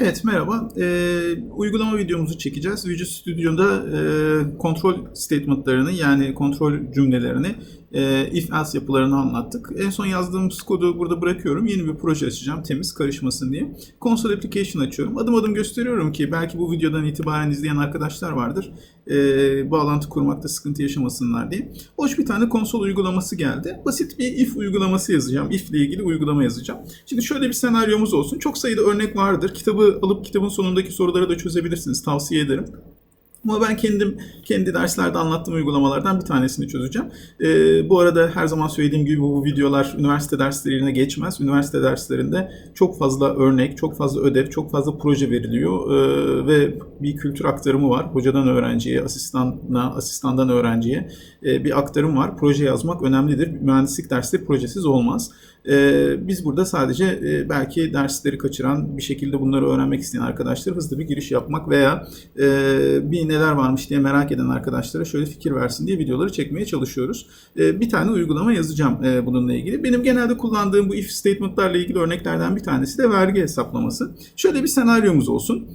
Evet merhaba. Ee, uygulama videomuzu çekeceğiz. Visual Studio'da e, kontrol statement'larını yani kontrol cümlelerini e, if else yapılarını anlattık. En son yazdığımız kodu burada bırakıyorum. Yeni bir proje açacağım temiz karışmasın diye. Console Application açıyorum. Adım adım gösteriyorum ki belki bu videodan itibaren izleyen arkadaşlar vardır. E, bağlantı kurmakta sıkıntı yaşamasınlar diye. Hoş bir tane konsol uygulaması geldi. Basit bir if uygulaması yazacağım. If ile ilgili uygulama yazacağım. Şimdi şöyle bir senaryomuz olsun. Çok sayıda örnek vardır. Kitabı alıp kitabın sonundaki soruları da çözebilirsiniz. Tavsiye ederim. Ama ben kendim kendi derslerde anlattığım uygulamalardan bir tanesini çözeceğim. Ee, bu arada her zaman söylediğim gibi bu videolar üniversite derslerine geçmez. Üniversite derslerinde çok fazla örnek, çok fazla ödev, çok fazla proje veriliyor Ee, ve bir kültür aktarımı var. Hocadan öğrenciye, asistanla, asistandan öğrenciye e, bir aktarım var. Proje yazmak önemlidir. Mühendislik dersleri projesiz olmaz. Ee, biz burada sadece e, belki dersleri kaçıran bir şekilde bunları öğrenmek isteyen arkadaşlar hızlı bir giriş yapmak veya e, bir neler varmış diye merak eden arkadaşlara şöyle fikir versin diye videoları çekmeye çalışıyoruz. E, bir tane uygulama yazacağım e, bununla ilgili. Benim genelde kullandığım bu if statement'larla ilgili örneklerden bir tanesi de vergi hesaplaması. Şöyle bir senaryomuz olsun.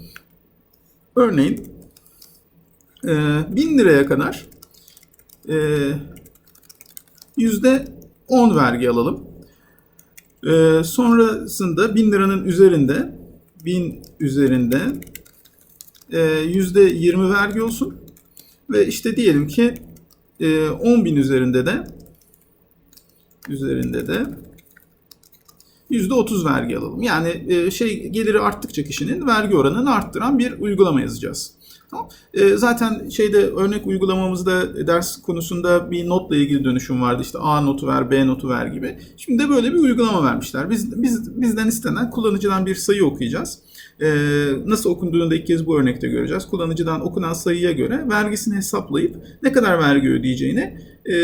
Örneğin e, 1000 liraya kadar e, yüzde 10 vergi alalım. Ee, sonrasında 1000 liranın üzerinde 1000 üzerinde e, %20 vergi olsun. Ve işte diyelim ki e, 10.000 üzerinde de üzerinde de %30 vergi alalım. Yani e, şey geliri arttıkça kişinin vergi oranını arttıran bir uygulama yazacağız. Tamam. E, zaten şeyde örnek uygulamamızda ders konusunda bir notla ilgili dönüşüm vardı. İşte A notu ver, B notu ver gibi. Şimdi de böyle bir uygulama vermişler. Biz, biz bizden istenen kullanıcıdan bir sayı okuyacağız. E, nasıl okunduğunu da ilk kez bu örnekte göreceğiz. Kullanıcıdan okunan sayıya göre vergisini hesaplayıp ne kadar vergi ödeyeceğini e,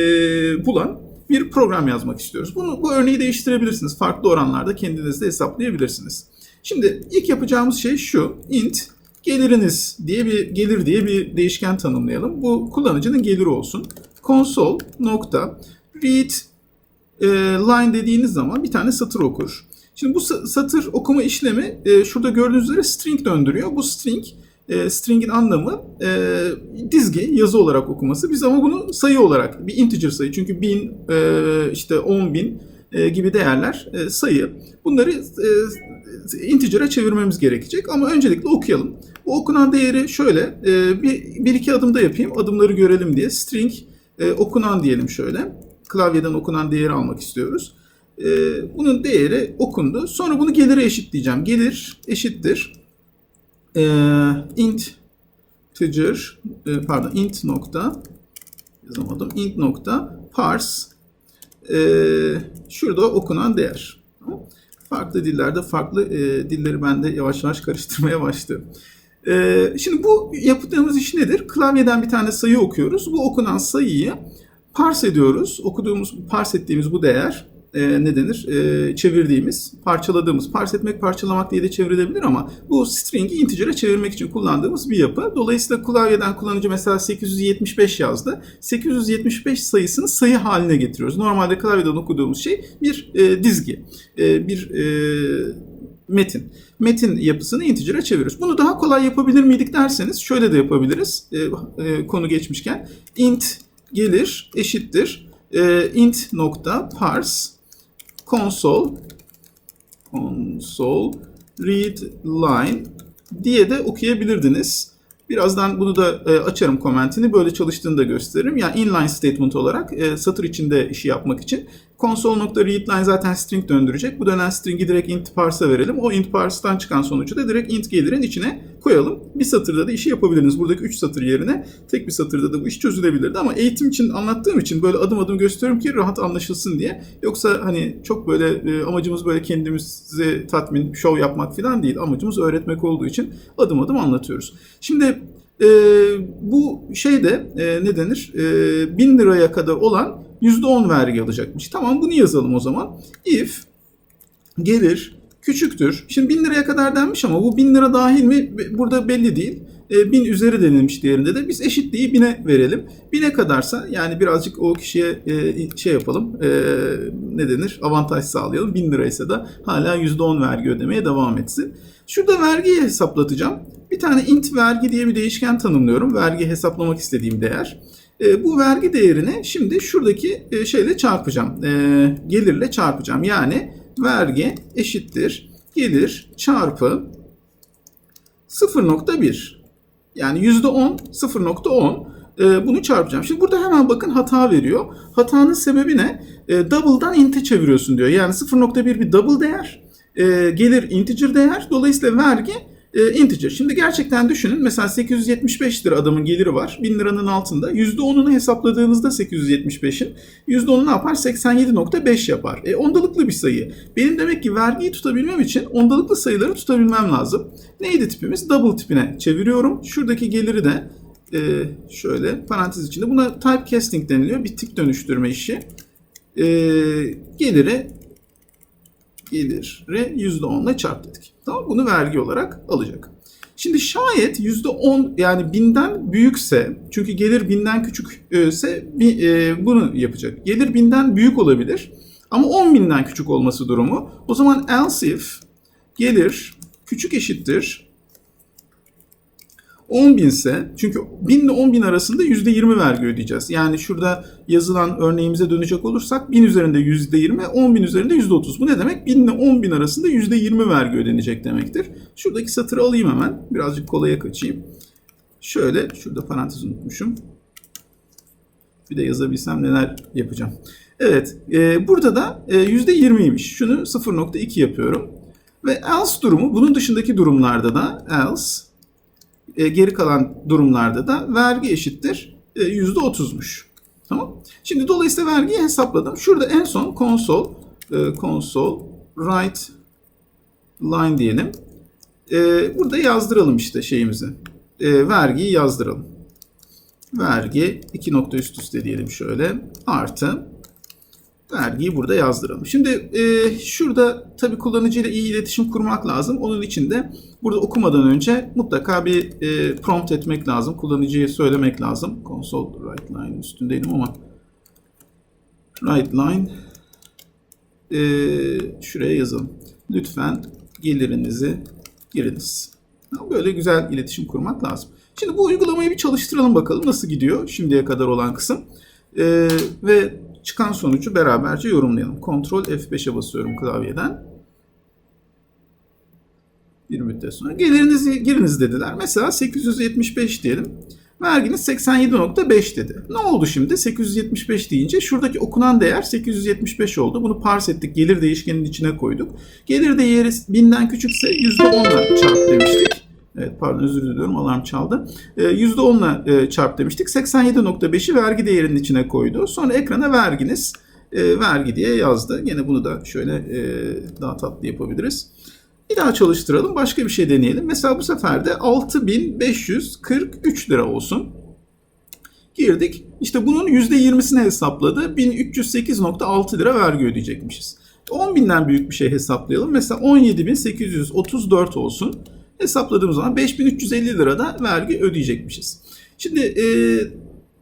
bulan bir program yazmak istiyoruz. Bunu bu örneği değiştirebilirsiniz. Farklı oranlarda kendiniz de hesaplayabilirsiniz. Şimdi ilk yapacağımız şey şu. int geliriniz diye bir gelir diye bir değişken tanımlayalım. Bu kullanıcının geliri olsun. Console nokta read e, line dediğiniz zaman bir tane satır okur. Şimdi bu satır okuma işlemi e, şurada gördüğünüz üzere string döndürüyor. Bu string e, string'in anlamı e, dizgi yazı olarak okuması. Biz ama bunu sayı olarak bir integer sayı çünkü bin e, işte on bin e, gibi değerler e, sayı. Bunları e, çevirmemiz gerekecek ama öncelikle okuyalım. Bu okunan değeri şöyle e, bir, bir iki adımda yapayım adımları görelim diye string okunan diyelim şöyle klavyeden okunan değeri almak istiyoruz. Bunun değeri okundu. Sonra bunu gelire eşitleyeceğim. Gelir eşittir e, int integer pardon int nokta yazamadım int nokta parse e, şurada okunan değer. Farklı dillerde farklı e, dilleri ben de yavaş yavaş karıştırmaya başladım. E, şimdi bu yaptığımız iş nedir? Klavyeden bir tane sayı okuyoruz. Bu okunan sayıyı parse ediyoruz. Okuduğumuz, parse ettiğimiz bu değer e, ne denir? E, çevirdiğimiz, parçaladığımız, parse etmek, parçalamak diye de çevrilebilir ama bu string'i integer'e çevirmek için kullandığımız bir yapı. Dolayısıyla klavyeden kullanıcı mesela 875 yazdı. 875 sayısını sayı haline getiriyoruz. Normalde klavyeden okuduğumuz şey bir e, dizgi, e, bir e, metin. Metin yapısını integer'a çeviriyoruz. Bunu daha kolay yapabilir miydik derseniz şöyle de yapabiliriz. E, e, konu geçmişken int gelir eşittir e, int nokta parse console console read line diye de okuyabilirdiniz. Birazdan bunu da e, açarım komentini. Böyle çalıştığını da gösteririm. Yani inline statement olarak e, satır içinde işi yapmak için. Console.readline zaten string döndürecek. Bu dönen string'i direkt int parse'a verelim. O int parse'dan çıkan sonucu da direkt int gelirin içine koyalım. Bir satırda da işi yapabilirsiniz. Buradaki 3 satır yerine tek bir satırda da bu iş çözülebilirdi. Ama eğitim için anlattığım için böyle adım adım gösteriyorum ki rahat anlaşılsın diye. Yoksa hani çok böyle e, amacımız böyle kendimizi tatmin, şov yapmak falan değil. Amacımız öğretmek olduğu için adım adım anlatıyoruz. Şimdi e, bu şeyde e, ne denir? E, 1000 liraya kadar olan %10 vergi alacakmış. Tamam bunu yazalım o zaman. If gelir küçüktür. Şimdi 1000 liraya kadar denmiş ama bu 1000 lira dahil mi burada belli değil. E, 1000 üzeri denilmiş değerinde de biz eşitliği 1000'e verelim. 1000'e kadarsa yani birazcık o kişiye e, şey yapalım e, ne denir avantaj sağlayalım. 1000 liraysa da hala %10 vergi ödemeye devam etsin. Şurada vergiyi hesaplatacağım. Bir tane int vergi diye bir değişken tanımlıyorum. Vergi hesaplamak istediğim değer. E, bu vergi değerini şimdi şuradaki e, şeyle çarpacağım. E, gelirle çarpacağım. Yani vergi eşittir gelir çarpı 0.1. Yani %10 0.10 e, bunu çarpacağım. Şimdi burada hemen bakın hata veriyor. Hatanın sebebi ne? E, double'dan int'e çeviriyorsun diyor. Yani 0.1 bir double değer. E, gelir integer değer. Dolayısıyla vergi e, integer. Şimdi gerçekten düşünün. Mesela 875 lira adamın geliri var. 1000 liranın altında. %10'unu hesapladığınızda 875'in %10'u ne yapar? 87.5 yapar. E, ondalıklı bir sayı. Benim demek ki vergiyi tutabilmem için ondalıklı sayıları tutabilmem lazım. Neydi tipimiz? Double tipine çeviriyorum. Şuradaki geliri de e, şöyle parantez içinde. Buna typecasting deniliyor. Bir tip dönüştürme işi. E, geliri geliri %10 ile çarp dedik. Tamam Bunu vergi olarak alacak. Şimdi şayet %10 yani binden büyükse çünkü gelir binden küçükse e, bunu yapacak. Gelir binden büyük olabilir ama 10 binden küçük olması durumu. O zaman else if gelir küçük eşittir 10 binse çünkü 1000 ile 10 bin arasında %20 vergi ödeyeceğiz. Yani şurada yazılan örneğimize dönecek olursak 1000 üzerinde %20, 10 bin üzerinde %30. Bu ne demek? 1000 ile 10 bin arasında %20 vergi ödenecek demektir. Şuradaki satırı alayım hemen. Birazcık kolaya kaçayım. Şöyle, şurada parantez unutmuşum. Bir de yazabilsem neler yapacağım. Evet, e, burada da e, %20'ymiş. Şunu 0.2 yapıyorum. Ve else durumu, bunun dışındaki durumlarda da else e, geri kalan durumlarda da vergi eşittir e, %30'muş. Tamam. Şimdi dolayısıyla vergiyi hesapladım. Şurada en son console e, console write line diyelim. E, burada yazdıralım işte şeyimizi. E, vergiyi yazdıralım. Vergi iki nokta üst üste diyelim şöyle. Artı vergiyi burada yazdıralım. Şimdi e, şurada tabii kullanıcıyla iyi iletişim kurmak lazım. Onun için de burada okumadan önce mutlaka bir e, prompt etmek lazım. Kullanıcıya söylemek lazım. Console write line üstündeydim ama write line e, şuraya yazalım. Lütfen gelirinizi giriniz. Böyle güzel iletişim kurmak lazım. Şimdi bu uygulamayı bir çalıştıralım bakalım nasıl gidiyor şimdiye kadar olan kısım. E, ve çıkan sonucu beraberce yorumlayalım. Ctrl F5'e basıyorum klavyeden. Bir müddet sonra gelirinizi giriniz dediler. Mesela 875 diyelim. Verginiz 87.5 dedi. Ne oldu şimdi? 875 deyince şuradaki okunan değer 875 oldu. Bunu parse ettik. Gelir değişkeninin içine koyduk. Gelir değeri 1000'den küçükse %10'la çarp demiştik. Evet pardon özür diliyorum alarm çaldı. E, %10'la e, çarp demiştik. 87.5'i vergi değerinin içine koydu. Sonra ekrana verginiz e, vergi diye yazdı. Yine bunu da şöyle e, daha tatlı yapabiliriz. Bir daha çalıştıralım. Başka bir şey deneyelim. Mesela bu sefer de 6543 lira olsun. Girdik. İşte bunun %20'sini hesapladı. 1308.6 lira vergi ödeyecekmişiz. 10 binden büyük bir şey hesaplayalım. Mesela 17.834 olsun hesapladığımız zaman 5350 lirada vergi ödeyecekmişiz. Şimdi e,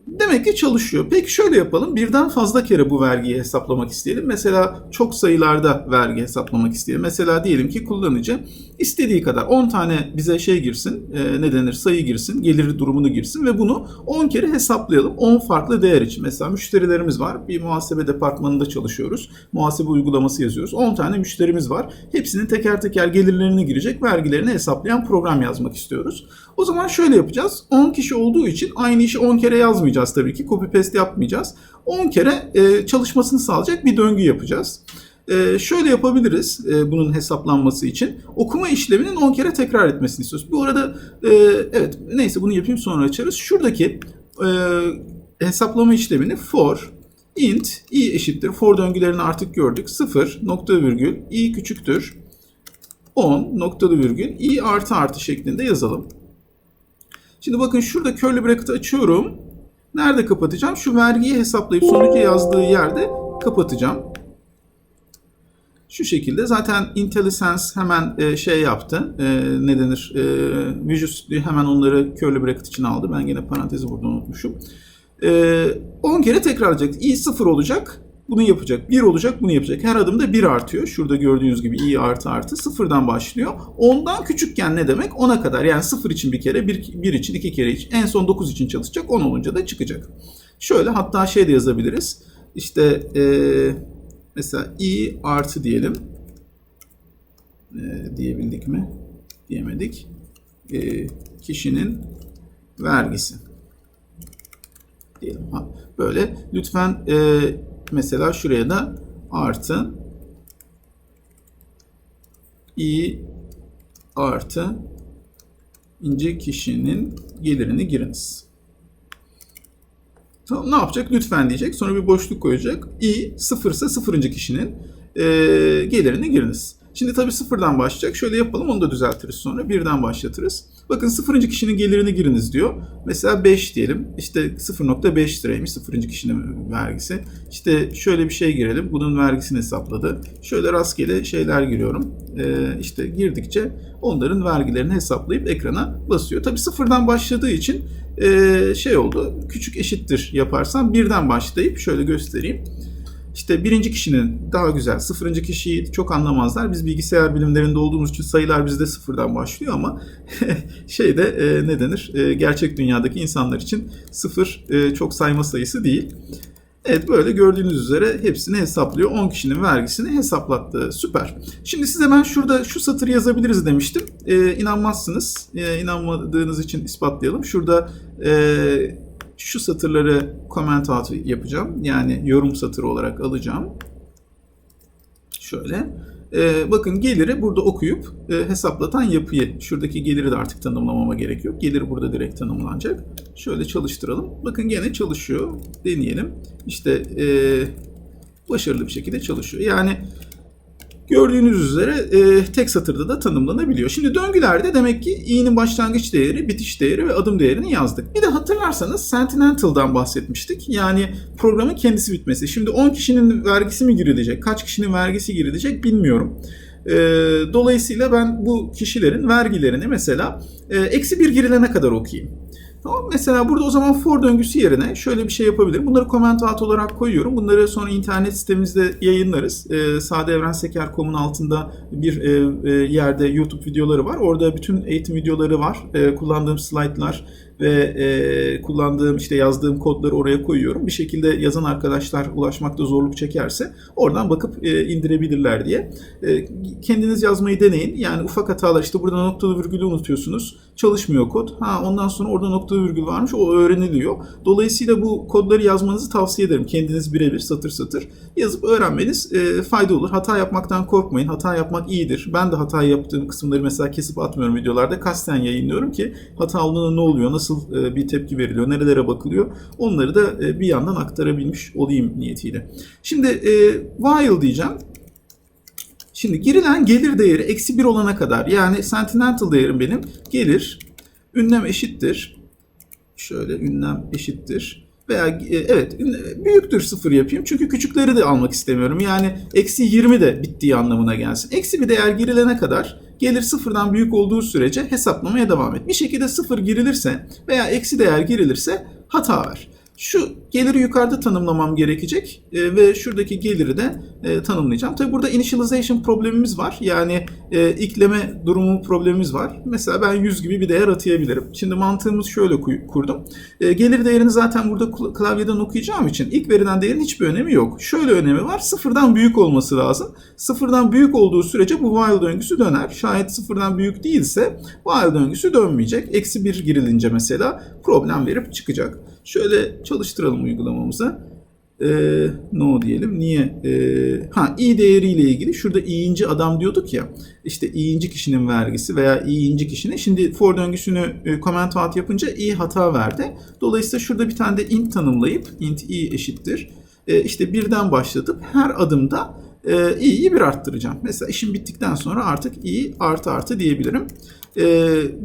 demek ki çalışıyor. Peki şöyle yapalım. Birden fazla kere bu vergiyi hesaplamak isteyelim. Mesela çok sayılarda vergi hesaplamak isteyelim. Mesela diyelim ki kullanıcı istediği kadar 10 tane bize şey girsin, e, ne denir sayı girsin, gelir durumunu girsin ve bunu 10 kere hesaplayalım. 10 farklı değer için. Mesela müşterilerimiz var. Bir muhasebe departmanında çalışıyoruz. Muhasebe uygulaması yazıyoruz. 10 tane müşterimiz var. Hepsinin teker teker gelirlerini girecek, vergilerini hesaplayan program yazmak istiyoruz. O zaman şöyle yapacağız. 10 kişi olduğu için aynı işi 10 kere yazmayacağız tabii ki. Copy paste yapmayacağız. 10 kere e, çalışmasını sağlayacak bir döngü yapacağız. E, şöyle yapabiliriz e, bunun hesaplanması için. Okuma işleminin 10 kere tekrar etmesini istiyoruz. Bu arada e, evet neyse bunu yapayım sonra açarız. Şuradaki e, hesaplama işlemini for int i eşittir. For döngülerini artık gördük. 0 nokta virgül i küçüktür 10 noktalı virgül i artı artı şeklinde yazalım. Şimdi bakın şurada curly bracket açıyorum. Nerede kapatacağım? Şu vergiyi hesaplayıp sonucu yazdığı yerde kapatacağım. Şu şekilde zaten IntelliSense hemen e, şey yaptı. E, ne denir? E, Visual Studio hemen onları curly bracket için aldı. Ben yine parantezi burada unutmuşum. E, 10 kere tekrarlayacak. i 0 olacak. Bunu yapacak. 1 olacak bunu yapacak. Her adımda 1 artıyor. Şurada gördüğünüz gibi i artı artı sıfırdan başlıyor. 10'dan küçükken ne demek? 10'a kadar. Yani 0 için bir kere, 1, 1 için iki kere için. En son 9 için çalışacak. 10 olunca da çıkacak. Şöyle hatta şey de yazabiliriz. İşte eee Mesela i artı diyelim. E, diyebildik mi? Diyemedik. E, kişinin vergisi. Diyelim. Böyle. Lütfen e, mesela şuraya da artı i artı ince kişinin gelirini giriniz. Tamam, ne yapacak? Lütfen diyecek. Sonra bir boşluk koyacak. i sıfırsa sıfırıncı kişinin e, gelirini giriniz. Şimdi tabii sıfırdan başlayacak. Şöyle yapalım onu da düzeltiriz sonra. Birden başlatırız. Bakın sıfırıncı kişinin gelirini giriniz diyor. Mesela 5 diyelim. İşte 0.5 liraymış sıfırıncı kişinin vergisi. İşte şöyle bir şey girelim. Bunun vergisini hesapladı. Şöyle rastgele şeyler giriyorum. Ee, işte girdikçe onların vergilerini hesaplayıp ekrana basıyor. Tabii sıfırdan başladığı için e, şey oldu. Küçük eşittir yaparsam birden başlayıp şöyle göstereyim. İşte birinci kişinin daha güzel, sıfırıncı kişiyi çok anlamazlar. Biz bilgisayar bilimlerinde olduğumuz için sayılar bizde sıfırdan başlıyor ama şeyde e, ne denir? E, gerçek dünyadaki insanlar için sıfır e, çok sayma sayısı değil. Evet böyle gördüğünüz üzere hepsini hesaplıyor. 10 kişinin vergisini hesaplattı. Süper. Şimdi size ben şurada şu satırı yazabiliriz demiştim. Ee, inanmazsınız. Ee, inanmadığınız için ispatlayalım. Şurada e, şu satırları comment out yapacağım. Yani yorum satırı olarak alacağım. Şöyle. Ee, bakın geliri burada okuyup e, hesaplatan yapıyı, şuradaki geliri de artık tanımlamama gerek yok. Geliri burada direkt tanımlanacak. Şöyle çalıştıralım. Bakın gene çalışıyor. Deneyelim. İşte e, başarılı bir şekilde çalışıyor. Yani Gördüğünüz üzere e, tek satırda da tanımlanabiliyor. Şimdi döngülerde demek ki i'nin başlangıç değeri, bitiş değeri ve adım değerini yazdık. Bir de hatırlarsanız Sentinel'dan bahsetmiştik. Yani programın kendisi bitmesi. Şimdi 10 kişinin vergisi mi girilecek, kaç kişinin vergisi girilecek bilmiyorum. E, dolayısıyla ben bu kişilerin vergilerini mesela e, eksi bir girilene kadar okuyayım. Tamam Mesela burada o zaman for döngüsü yerine şöyle bir şey yapabilirim. Bunları comment out olarak koyuyorum. Bunları sonra internet sitemizde yayınlarız. E, sadeevrenseker.com'un altında bir e, e, yerde YouTube videoları var. Orada bütün eğitim videoları var. E, kullandığım slaytlar ve e, kullandığım işte yazdığım kodları oraya koyuyorum. Bir şekilde yazan arkadaşlar ulaşmakta zorluk çekerse oradan bakıp e, indirebilirler diye. E, kendiniz yazmayı deneyin. Yani ufak hatalar işte burada noktalı virgülü unutuyorsunuz. Çalışmıyor kod. Ha ondan sonra orada noktalı virgül varmış. O öğreniliyor. Dolayısıyla bu kodları yazmanızı tavsiye ederim. Kendiniz birebir satır satır yazıp öğrenmeniz e, fayda olur. Hata yapmaktan korkmayın. Hata yapmak iyidir. Ben de hata yaptığım kısımları mesela kesip atmıyorum videolarda. Kasten yayınlıyorum ki hata olduğunda ne oluyor, nasıl e, bir tepki veriliyor, nerelere bakılıyor. Onları da e, bir yandan aktarabilmiş olayım niyetiyle. Şimdi e, while diyeceğim. Şimdi girilen gelir değeri eksi 1 olana kadar yani Sentinel değerim benim gelir ünlem eşittir. Şöyle ünlem eşittir. Veya evet büyüktür sıfır yapayım. Çünkü küçükleri de almak istemiyorum. Yani eksi 20 de bittiği anlamına gelsin. Eksi bir değer girilene kadar gelir sıfırdan büyük olduğu sürece hesaplamaya devam et. Bir şekilde sıfır girilirse veya eksi değer girilirse hata ver. Şu geliri yukarıda tanımlamam gerekecek e, ve şuradaki geliri de e, tanımlayacağım. Tabi burada initialization problemimiz var. Yani e, ikleme durumu problemimiz var. Mesela ben 100 gibi bir değer atayabilirim. Şimdi mantığımız şöyle kurdum. E, gelir değerini zaten burada klavyeden okuyacağım için ilk verilen değerin hiçbir önemi yok. Şöyle önemi var. Sıfırdan büyük olması lazım. Sıfırdan büyük olduğu sürece bu while döngüsü döner. Şayet sıfırdan büyük değilse while döngüsü dönmeyecek. Eksi 1 girilince mesela problem verip çıkacak. Şöyle çalıştıralım uygulamamızı. Ee, no diyelim. Niye? Ee, ha i değeriyle ilgili. Şurada i'inci adam diyorduk ya. İşte i'inci kişinin vergisi veya i'inci kişinin. Şimdi for döngüsünü e, comment out yapınca i hata verdi. Dolayısıyla şurada bir tane de int tanımlayıp int i eşittir. E, işte birden başlatıp her adımda e, i'yi bir arttıracağım. Mesela işim bittikten sonra artık i artı artı diyebilirim. E,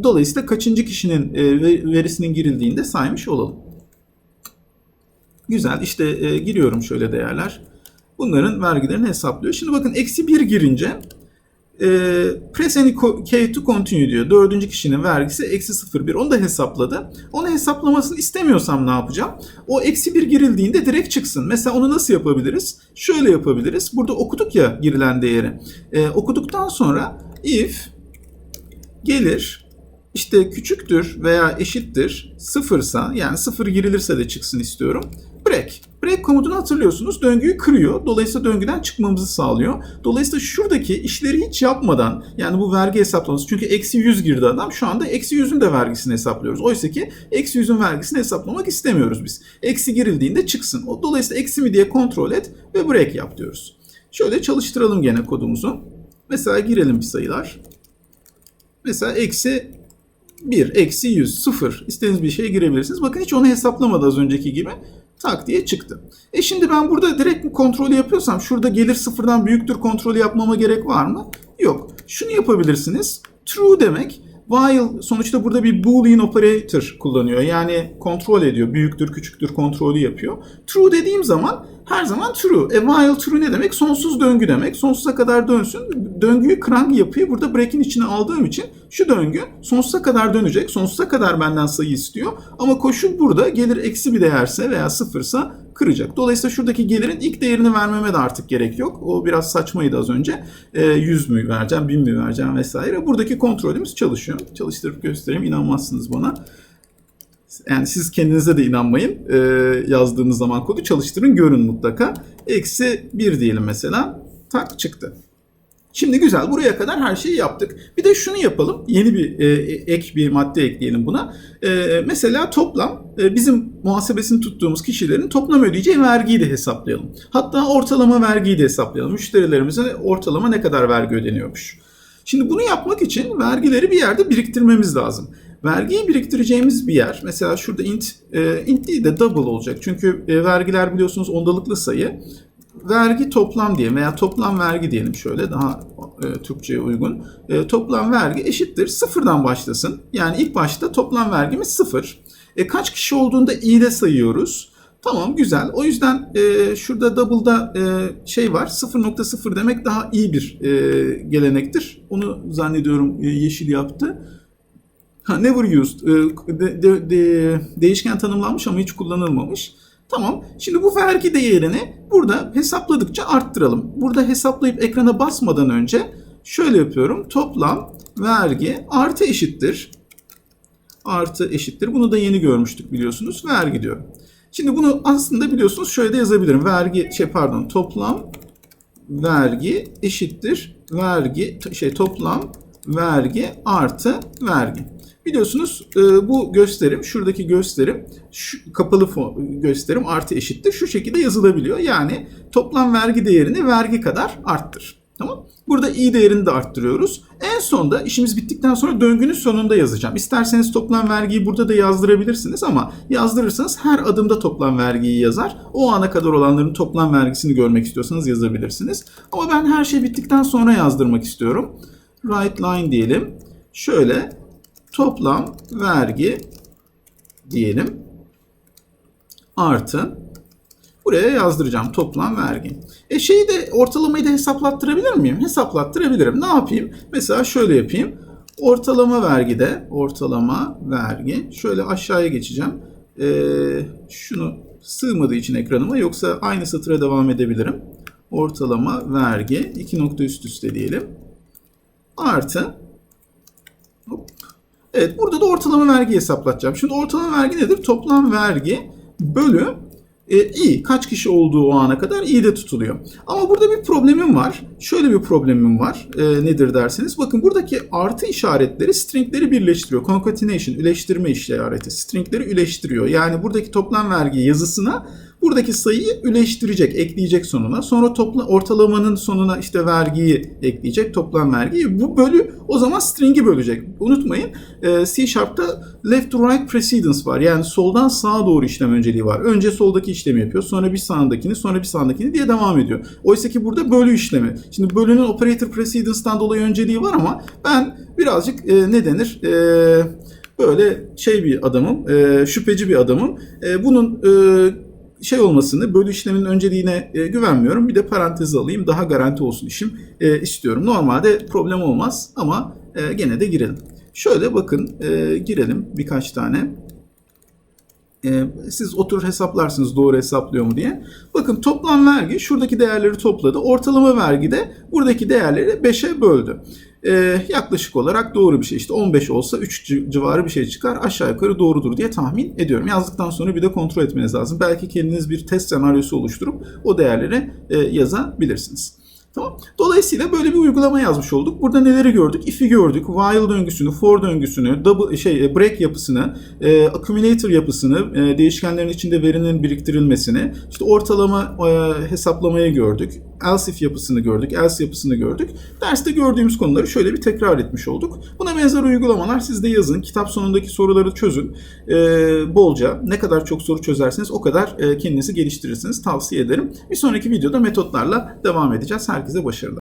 dolayısıyla kaçıncı kişinin e, verisinin girildiğinde saymış olalım. Güzel işte e, giriyorum şöyle değerler. bunların vergilerini hesaplıyor. Şimdi bakın eksi 1 girince e, press any key to continue diyor. Dördüncü kişinin vergisi eksi 0,1. Onu da hesapladı. Onu hesaplamasını istemiyorsam ne yapacağım? O eksi 1 girildiğinde direkt çıksın. Mesela onu nasıl yapabiliriz? Şöyle yapabiliriz. Burada okuduk ya girilen değeri. E, okuduktan sonra if gelir işte küçüktür veya eşittir sıfırsa yani sıfır girilirse de çıksın istiyorum. Break. Break komutunu hatırlıyorsunuz. Döngüyü kırıyor. Dolayısıyla döngüden çıkmamızı sağlıyor. Dolayısıyla şuradaki işleri hiç yapmadan yani bu vergi hesaplaması çünkü eksi 100 girdi adam. Şu anda eksi 100'ün de vergisini hesaplıyoruz. Oysa ki eksi 100'ün vergisini hesaplamak istemiyoruz biz. Eksi girildiğinde çıksın. O Dolayısıyla eksi mi diye kontrol et ve break yap diyoruz. Şöyle çalıştıralım gene kodumuzu. Mesela girelim bir sayılar. Mesela eksi 1, eksi 100, 0 istediğiniz bir şeye girebilirsiniz. Bakın hiç onu hesaplamadı az önceki gibi. Tak diye çıktı. E şimdi ben burada direkt mi kontrolü yapıyorsam şurada gelir sıfırdan büyüktür kontrolü yapmama gerek var mı? Yok. Şunu yapabilirsiniz. True demek while sonuçta burada bir boolean operator kullanıyor. Yani kontrol ediyor. Büyüktür, küçüktür kontrolü yapıyor. True dediğim zaman her zaman true. E while true ne demek? Sonsuz döngü demek. Sonsuza kadar dönsün. Döngüyü kıran yapıyı burada break'in içine aldığım için şu döngü sonsuza kadar dönecek. Sonsuza kadar benden sayı istiyor. Ama koşul burada gelir eksi bir değerse veya sıfırsa kıracak. Dolayısıyla şuradaki gelirin ilk değerini vermeme de artık gerek yok. O biraz saçmaydı az önce. E, 100 mü vereceğim, 1000 mi vereceğim vesaire. Buradaki kontrolümüz çalışıyor. Çalıştırıp göstereyim inanmazsınız bana. Yani siz kendinize de inanmayın. Ee, yazdığınız zaman kodu çalıştırın görün mutlaka. Eksi 1 diyelim mesela. Tak çıktı. Şimdi güzel buraya kadar her şeyi yaptık. Bir de şunu yapalım. Yeni bir e, ek bir madde ekleyelim buna. E, mesela toplam e, bizim muhasebesini tuttuğumuz kişilerin toplam ödeyeceği vergiyi de hesaplayalım. Hatta ortalama vergiyi de hesaplayalım. Müşterilerimize ortalama ne kadar vergi ödeniyormuş. Şimdi bunu yapmak için vergileri bir yerde biriktirmemiz lazım. Vergiyi biriktireceğimiz bir yer, mesela şurada int, e, int değil de double olacak. Çünkü e, vergiler biliyorsunuz ondalıklı sayı. Vergi toplam diye veya toplam vergi diyelim şöyle daha e, Türkçe'ye uygun. E, toplam vergi eşittir sıfırdan başlasın. Yani ilk başta toplam vergimiz sıfır. E, kaç kişi olduğunda i de sayıyoruz. Tamam güzel. O yüzden e, şurada double'da e, şey var. 0.0 demek daha iyi bir e, gelenektir. Onu zannediyorum e, yeşil yaptı. Ha, never used. E, de, de, de, değişken tanımlanmış ama hiç kullanılmamış. Tamam. Şimdi bu vergi değerini burada hesapladıkça arttıralım. Burada hesaplayıp ekrana basmadan önce şöyle yapıyorum. Toplam vergi artı eşittir. Artı eşittir. Bunu da yeni görmüştük biliyorsunuz. Vergi diyorum. Şimdi bunu aslında biliyorsunuz şöyle de yazabilirim. Vergi şey pardon toplam vergi eşittir. Vergi şey toplam vergi artı vergi. Biliyorsunuz e, bu gösterim, şuradaki gösterim, şu kapalı gösterim artı eşittir. Şu şekilde yazılabiliyor. Yani toplam vergi değerini vergi kadar arttır. Tamam. Burada i değerini de arttırıyoruz. En sonda işimiz bittikten sonra döngünün sonunda yazacağım. İsterseniz toplam vergiyi burada da yazdırabilirsiniz ama yazdırırsanız her adımda toplam vergiyi yazar. O ana kadar olanların toplam vergisini görmek istiyorsanız yazabilirsiniz. Ama ben her şey bittikten sonra yazdırmak istiyorum. Right line diyelim. Şöyle toplam vergi diyelim artı buraya yazdıracağım toplam vergi. E şeyi de ortalamayı da hesaplattırabilir miyim? Hesaplattırabilirim. Ne yapayım? Mesela şöyle yapayım. Ortalama vergide ortalama vergi şöyle aşağıya geçeceğim. Ee, şunu sığmadığı için ekranıma yoksa aynı satıra devam edebilirim. Ortalama vergi iki nokta üst üste diyelim. Artı Evet burada da ortalama vergi hesaplatacağım. Şimdi ortalama vergi nedir? Toplam vergi bölü e, i. Kaç kişi olduğu o ana kadar i de tutuluyor. Ama burada bir problemim var. Şöyle bir problemim var. E, nedir derseniz. Bakın buradaki artı işaretleri stringleri birleştiriyor. Concatenation, üleştirme işareti. Stringleri üleştiriyor. Yani buradaki toplam vergi yazısına buradaki sayıyı üleştirecek, ekleyecek sonuna. Sonra topla, ortalamanın sonuna işte vergiyi ekleyecek, toplam vergiyi. Bu bölü o zaman string'i bölecek. Unutmayın e, C Sharp'ta left to right precedence var. Yani soldan sağa doğru işlem önceliği var. Önce soldaki işlemi yapıyor, sonra bir sağındakini, sonra bir sağındakini diye devam ediyor. Oysa ki burada bölü işlemi. Şimdi bölünün operator precedence'dan dolayı önceliği var ama ben birazcık e, ne denir? E, böyle şey bir adamım, e, şüpheci bir adamım. E, bunun e, şey olmasını, bölü işleminin önceliğine e, güvenmiyorum. Bir de parantezi alayım. Daha garanti olsun işim e, istiyorum. Normalde problem olmaz ama e, gene de girelim. Şöyle bakın e, girelim birkaç tane. E, siz oturur hesaplarsınız doğru hesaplıyor mu diye. Bakın toplam vergi şuradaki değerleri topladı. Ortalama vergi de buradaki değerleri 5'e böldü. E, yaklaşık olarak doğru bir şey. İşte 15 olsa 3 ci- civarı bir şey çıkar. Aşağı yukarı doğrudur diye tahmin ediyorum. Yazdıktan sonra bir de kontrol etmeniz lazım. Belki kendiniz bir test senaryosu oluşturup o değerleri e, yazabilirsiniz. Tamam. Dolayısıyla böyle bir uygulama yazmış olduk. Burada neleri gördük? If'i gördük, while döngüsünü, for döngüsünü, double şey e, break yapısını, e, accumulator yapısını, e, değişkenlerin içinde verinin biriktirilmesini, işte ortalama e, hesaplamayı gördük. Else if yapısını gördük, else yapısını gördük. Derste gördüğümüz konuları şöyle bir tekrar etmiş olduk. Buna benzer uygulamalar siz de yazın. Kitap sonundaki soruları çözün. E, bolca. Ne kadar çok soru çözerseniz o kadar e, kendinizi geliştirirsiniz. Tavsiye ederim. Bir sonraki videoda metotlarla devam edeceğiz. Herkese başarılar.